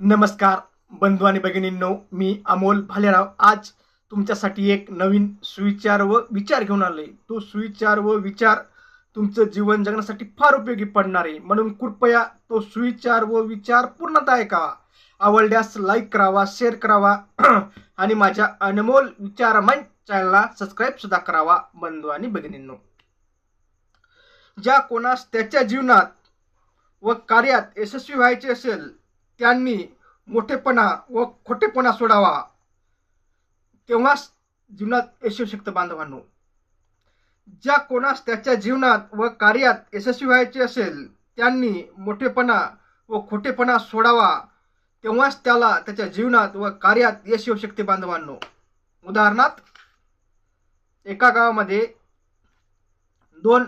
नमस्कार बंधू आणि भगिनींनो मी अमोल भालेराव. आज तुमच्यासाठी एक नवीन सुविचार व विचार घेऊन आलोय. तो सुविचार व विचार तुमचं जीवन जगण्यासाठी फार उपयोगी पडणार आहे. म्हणून कृपया तो सुविचार व विचार पूर्णतः ऐकावा आवडल्यास लाईक करावा शेअर करावा आणि माझ्या अनमोल विचार मंच चॅनलला सबस्क्राईब सुद्धा करावा बंधू आणि भगिनींनो. ज्या कोणास त्याच्या जीवनात व कार्यात यशस्वी व्हायचे असेल त्यांनी मोठेपणा व खोटेपणा सोडावा. तेव्हाच जीवनात यश शकतं बांधवांनो. ज्या कोणास त्याच्या जीवनात व कार्यात यशस्वी व्हायचे असेल त्यांनी मोठेपणा व खोटेपणा सोडावा. तेव्हाच त्याला त्याच्या जीवनात व कार्यात यश येऊ शकते बांधवांनो. उदाहरणार्थ एका गावामध्ये दोन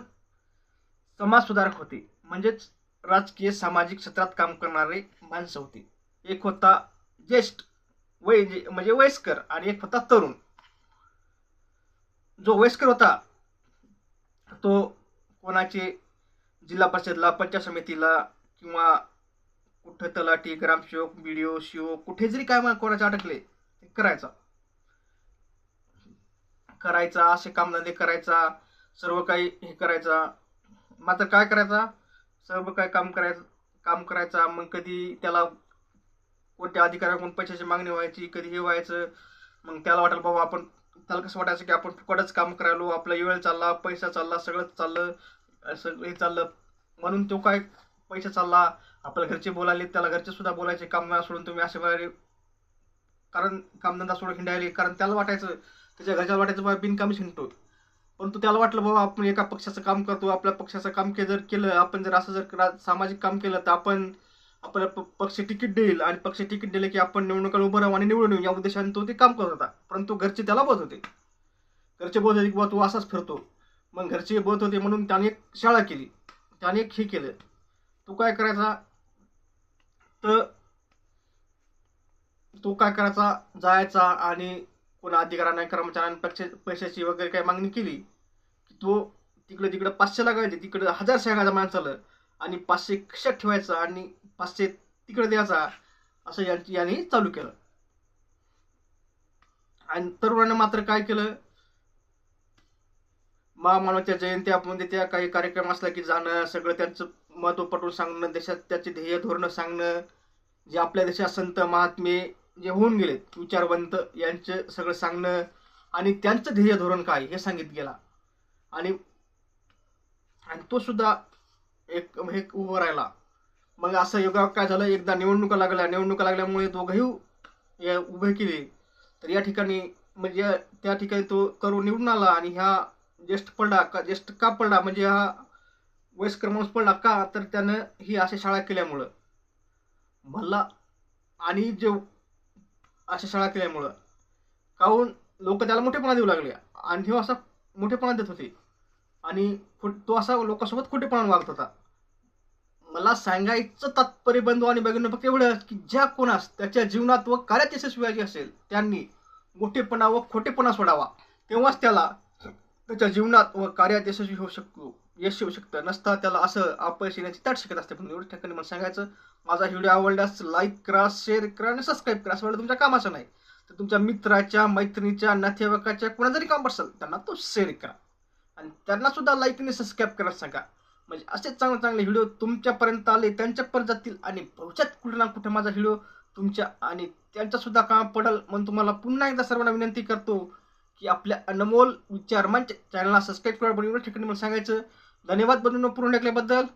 समाजसुधारक होते. म्हणजेच राजकीय सामाजिक क्षेत्रात काम करणारे माणसं होती. एक होता ज्येष्ठ वय म्हणजे वयस्कर आणि एक होता तरुण. जो वयस्कर होता तो कोणाचे जिल्हा परिषदला पंचायत समितीला किंवा कुठं तलाठी ग्रामसेवक बीडीओ शिओ कुठे जरी काय कोणाचे अटकले ते करायचा. करायचा असे कामधंदे करायचा सर्व काही हे करायचा. मात्र काय करायचा? सर्व काय काम करायचं काम करायचा मग कधी त्याला कोणत्या अधिकाऱ्याकडून पैशाची मागणी व्हायची कधी हे व्हायचं मग त्याला वाटेल बाबा आपण त्याला कसं वाटायचं की आपण फुकटच काम करायलो आपला वेळ चालला पैसा चालला सगळंच चाललं सगळं हे चाललं. म्हणून तो काय पैसा चालला आपल्या घरचे बोलायले त्याला घरचे सुद्धा बोलायचे काम सोडून तुम्ही असे वगैरे कारण कामधंदा सोडून हिंडायले कारण त्याला वाटायचं त्याच्या घरच्याला वाटायचं बाबा बिनकामीच हिंडतो. परंतु त्याला वाटलं बाबा आपण एका पक्षाचं काम करतो आपल्या पक्षाचं काम के जर केलं आपण जर असं जर सामाजिक काम केलं तर आपण आपल्याला प- पक्ष तिकीट देईल आणि पक्ष तिकीट दिलं की आपण निवडणुकीला उभं राहू आणि निवडून येऊ. या उद्देशाने तो ते काम करत होता. परंतु घरचे त्याला बोलत होते. घरचे बोलत होते की बाबा तू असाच फिरतो. मग घरचे बोलत होते म्हणून त्याने एक शाळा केली. त्याने एक हे केलं. तो काय करायचा? तर तो काय करायचा? जायचा आणि पुन्हा अधिकाऱ्यांना कर्मचाऱ्यांना पैशाची वगैरे काही मागणी केली की तो तिकडे तिकडे पाचशे लागायचे तिकडे हजार सांगायचा माणसाला आणि पाचशे खिशात ठेवायचा आणि पाचशे तिकडे द्यायचा असं यांची यांनी चालू केलं. आणि तरुणानं मात्र काय केलं? महामानवाच्या जयंत्यामध्ये त्या काही कार्यक्रम असला की जाणं सगळं त्यांचं महत्त्व पटवून सांगणं देशात त्याचे ध्येय धोरणं सांगणं जे आपल्या देशात संत महात्मे जे होऊन गेलेत विचारवंत यांचं सगळं सांगणं आणि त्यांचं ध्येय धोरण काय हे सांगित गेला आणि आणि तो सुद्धा एक हे उभं राहिला. मग असं योगा काय झालं? एकदा निवडणुका लागल्या. निवडणुका लागल्यामुळे दोघंही या उभे केले. तर या ठिकाणी म्हणजे त्या ठिकाणी तो करू निवडून आला आणि ह्या ज्येष्ठ पडला का ज्येष्ठ का पडला म्हणजे हा वयस्कर माणूस पडला का तर त्यानं ही अशा शाळा केल्यामुळं. भल्ला आणि जे अशा शाळा केल्यामुळं. काहून लोक त्याला मोठेपणा देऊ लागले. आणि हे असा मोठेपणा देत होते. आणि तो असा लोकांसोबत खोटेपणा वागत होता. मला सांगायचं तात्पर्य बंधू आणि बघणं फक्त एवढं की ज्या कोणास त्याच्या जीवनात व कार्यात यशस्वी व्हायचे असेल त्यांनी मोठेपणा व खोटेपणा सोडावा. तेव्हाच त्याला त्याच्या जीवनात व कार्यात यशस्वी होऊ शकतो. यश येऊ शकतं. नसता त्याला असं अपयश येण्याची ताट शिकत असते. पण एवढं ठिकाणी मला सांगायचं माझा व्हिडिओ आवडल्यास लाईक करा शेअर करा आणि सबस्क्राईब करा. असं वाटलं तुमच्या कामाचं नाही. तर तुमच्या मित्राच्या मैत्रिणीच्या नातेवाईकाच्या कोणा जरी काम असेल त्यांना तो शेअर करा. आणि त्यांना सुद्धा लाईक आणि सबस्क्राईब करायला सांगा. म्हणजे असे चांगले चांगले व्हिडिओ तुमच्यापर्यंत आले त्यांच्यापर्यंत जातील आणि भविष्यात कुठे ना कुठे माझा व्हिडिओ तुमच्या आणि त्यांच्यासुद्धा काम पडेल म्हणून तुम्हाला पुन्हा एकदा सर्वांना विनंती करतो की आपल्या अनमोल विचार मंच चॅनलला सबस्क्राईब करा. पण एवढ्या ठिकाणी मला सांगायचं धन्यवाद बनवून पूर्ण ऐकल्याबद्दल